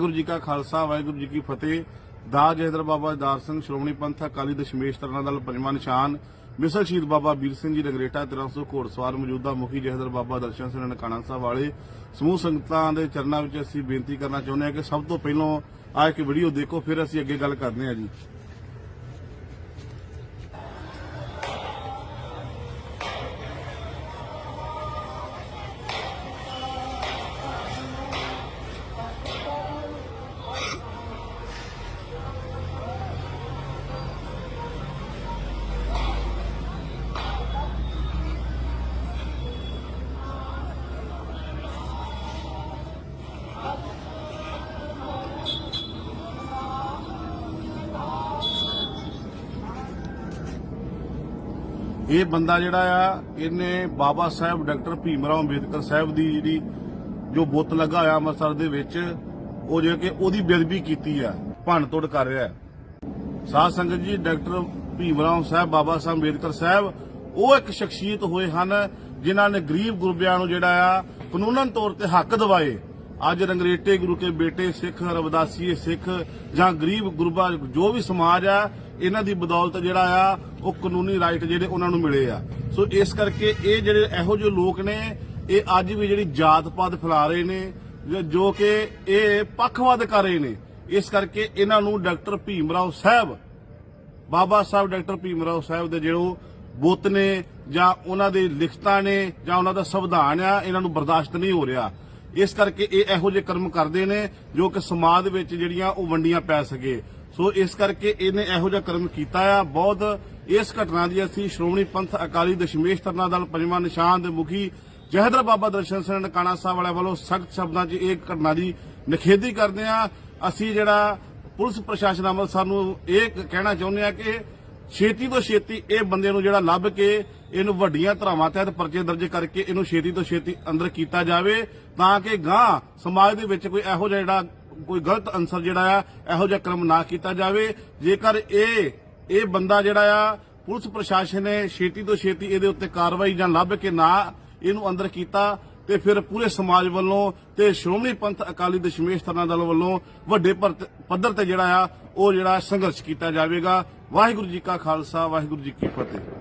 ਵਾਹਿਗੁਰੂ ਜੀ ਕਾ ਖਾਲਸਾ, ਵਾਹਿਗੁਰੂ ਜੀ ਕੀ ਫਤਿਹ। ਦਾ ਜਹਦਰ ਬਾਬਾ ਦਾਰ ਸਿੰਘ, ਸ਼੍ਰੋਮਣੀ ਪੰਥ, ਅਕਾਲੀ ਦਸ਼ਮੇਸ਼ ਤਰਨਾ ਦਲ, ਪੰਜਵਾਂ ਨਿਸ਼ਾਨ। ਮਿਸਲ ਸ਼ਹੀਦ ਬਾਬਾ ਵੀਰ ਸਿੰਘ ਜੀ ਨਗਰੇਟਾ 1300 ਘੋੜਸਵਾਰ ਮੌਜੂਦਾ ਮੁਖੀ ਜਹਦਰ ਬਾਬਾ ਦਰਸ਼ਨ ਸਿੰਘ ਨਨਕਾਣਾ ਸਾਹਿਬ ਵਾਲੇ। ਸਮੂਹ ਸੰਗਤਾਂ ਦੇ ਚਰਨਾਂ ਵਿੱਚ ਅਸੀਂ ਬੇਨਤੀ ਕਰਨਾ ਚਾਹੁੰਦੇ ਹਾਂ ਕਿ ਸਭ ਤੋਂ ਪਹਿਲਾਂ ਆ ਇੱਕ ਵੀਡੀਓ ਦੇਖੋ, ਫਿਰ ਅਸੀਂ ਅੱਗੇ ਗੱਲ ਕਰਦੇ ਹਾਂ ਜੀ। ਇਹ ਬੰਦਾ ਜਿਹੜਾ ਆ, ਇਹਨੇ ਬਾਬਾ ਸਾਹਿਬ ਡਾਕਟਰ ਭੀਮ ਰਾਓ ਅੰਬੇਦਕਰ ਸਾਹਿਬ ਦੀ ਜਿਹੜੀ ਜੋ ਬੁੱਤ ਲੱਗਾ ਹੋਇਆ ਅੰਮ੍ਰਿਤਸਰ ਦੇ ਵਿੱਚ, ਉਹ ਜੇ ਕਿ ਉਹਦੀ ਬੇਅਦਬੀ ਕੀਤੀ ਆ, ਭੰਨ ਤੋੜ ਕਰ ਰਿਹਾ ਹੈ। ਸਾਧ ਸੰਗਤ ਜੀ, ਡਾਕਟਰ ਭੀਮ ਰਾਓ ਸਾਹਿਬ, ਬਾਬਾ ਸਾਹਿਬ ਅੰਬੇਦਕਰ ਸਾਹਿਬ, ਉਹ ਇੱਕ ਸ਼ਖਸੀਅਤ ਹੋਏ ਹਨ, ਜਿਨ੍ਹਾਂ ਨੇ ਗਰੀਬ ਗੁਰਬਿਆਂ ਨੂੰ ਜਿਹੜਾ ਆ, ਕਾਨੂੰਨਨ ਤੌਰ ਤੇ ਹੱਕ ਦਿਵਾਏ। ਅੱਜ ਰੰਗਰੇਟੇ ਗੁਰੂ ਕੇ ਬੇਟੇ ਸਿੱਖ, ਰਵਦਾਸੀਏ ਸਿੱਖ, ਜਾਂ ਗਰੀਬ ਗੁਰਬਾ ਜੋ ਵੀ ਸਮਾਜ ਆ ਇਹਨਾਂ ਦੀ ਬਦੌਲਤ ਜਿਹੜਾ ਆ, ਉਹ ਕਾਨੂੰਨੀ ਰਾਈਟ ਜਿਹੜੇ ਉਹਨਾਂ ਨੂੰ ਮਿਲੇ ਆ। ਸੋ ਇਸ ਕਰਕੇ ਇਹ ਜਿਹੜੇ ਇਹੋ ਜਿਹੇ ਲੋਕ ਨੇ, ਇਹ ਅੱਜ ਵੀ ਜਿਹੜੀ ਜਾਤ ਪਾਤ ਫੈਲਾ ਰਹੇ ਨੇ, ਜੋ- ਕਿ ਇਹ ਪੱਖਵਾਦ ਕਰ ਰਹੇ ਨੇ। ਇਸ ਕਰਕੇ ਇਹਨਾਂ ਨੂੰ ਡਾਕਟਰ ਭੀਮ ਰਾਓ ਸਾਹਿਬ, ਬਾਬਾ ਸਾਹਿਬ ਡਾਕਟਰ ਭੀਮ ਰਾਓ ਸਾਹਿਬ ਦੇ ਜਿਹੜੋ ਬੁੱਤ ਨੇ, ਜਾਂ ਉਹਨਾਂ ਦੇ ਲਿਖਤਾਂ ਨੇ, ਜਾਂ ਉਹਨਾਂ ਦਾ ਸੰਵਿਧਾਨ ਆ, ਇਹਨਾਂ ਨੂੰ ਬਰਦਾਸ਼ਤ ਨਹੀਂ ਹੋ ਰਿਹਾ। ਇਸ ਕਰਕੇ ਇਹ ਇਹੋ ਜਿਹੇ ਕਰਮ ਕਰਦੇ ਨੇ ਜੋ ਕਿ ਸਮਾਜ ਵਿੱਚ ਜਿਹੜੀਆਂ ਉਹ ਵੰਡੀਆਂ ਪੈ ਸਕੇ। ਸੋ ਇਸ ਕਰਕੇ ਇਹਨੇ ਇਹੋ ਜਿਹਾ ਕਰਮ ਕੀਤਾ ਆ। ਬਹੁਤ ਇਸ ਘਟਨਾ ਦੀ ਅਸੀਂ ਸ਼੍ਰੋਮਣੀ ਪੰਥ ਅਕਾਲੀ ਦਸ਼ਮੇਸ਼ ਤਰਨਾ ਦਲ ਪੰਜਵਾਂ ਨਿਸ਼ਾਨ ਦੇ ਮੁਖੀ ਜਹਦਰ ਬਾਬਾ ਦਰਸ਼ਨ ਸਿੰਘ ਨਨਕਾਣਾ ਸਾਹਿਬ ਵਾਲਿਆਂ ਵੱਲੋਂ ਸਖਤ ਸ਼ਬਦਾਂ 'ਚ ਇਹ ਘਟਨਾ ਦੀ ਨਿਖੇਧੀ ਕਰਦੇ ਆ। ਅਸੀਂ ਜਿਹੜਾ ਪੁਲਿਸ ਪ੍ਰਸ਼ਾਸਨ ਅੰਮ੍ਰਿਤਸਰ ਸਾਨੂੰ ਇਹ ਕਹਿਣਾ ਚਾਹੁੰਦੇ ਆ ਕਿ ਛੇਤੀ ਤੋਂ ਛੇਤੀ ਇਹ ਬੰਦੇ ਨੂੰ ਜਿਹੜਾ ਲੱਭ ਕੇ ਇਹਨੂੰ ਵੱਡੀਆਂ ਧਰਾਵਾਂ ਤਹਿਤ ਪਰਚੇ ਦਰਜ ਕਰਕੇ ਇਹਨੂੰ ਛੇਤੀ ਤੋਂ ਛੇਤੀ ਅੰਦਰ ਕੀਤਾ ਜਾਵੇ ਤਾਂ ਕਿ ਗਾਂ ਸਮਾਜ ਦੇ ਵਿੱਚ ਕੋਈ ਇਹੋ ਜਿਹਾ ਜਿਹੜਾ ਕੋਈ ਗਲਤ ਅਨਸਰ ਜਿਹੜਾ ਆ, ਇਹੋ ਜਿਹਾ ਕਰਮ ਨਾ ਕੀਤਾ ਜਾਵੇ। ਜੇਕਰ ਇਹ ਇਹ ਬੰਦਾ ਜਿਹੜਾ ਆ, ਪੁਲਿਸ ਪ੍ਰਸ਼ਾਸਨ ਨੇ ਛੇਤੀ ਤੋਂ ਛੇਤੀ ਇਹਦੇ ਉੱਤੇ ਕਾਰਵਾਈ ਜਾਂ ਲੱਭ ਕੇ ਨਾ ਇਹਨੂੰ ਅੰਦਰ ਕੀਤਾ, ਤੇ ਫਿਰ ਪੂਰੇ ਸਮਾਜ ਵੱਲੋਂ ਤੇ ਸ਼੍ਰੋਮਣੀ ਪੰਥ ਅਕਾਲੀ ਦਸ਼ਮੇਸ਼ ਤਰਨਾ ਦਲ ਵੱਲੋਂ ਵੱਡੇ ਪੱਧਰ ਤੇ ਜਿਹੜਾ ਆ, ਉਹ ਜਿਹੜਾ ਸੰਘਰਸ਼ ਕੀਤਾ ਜਾਵੇਗਾ। ਵਾਹਿਗੁਰੂ ਜੀ ਕਾ ਖਾਲਸਾ, ਵਾਹਿਗੁਰੂ ਜੀ ਕੀ ਫਤਿਹ।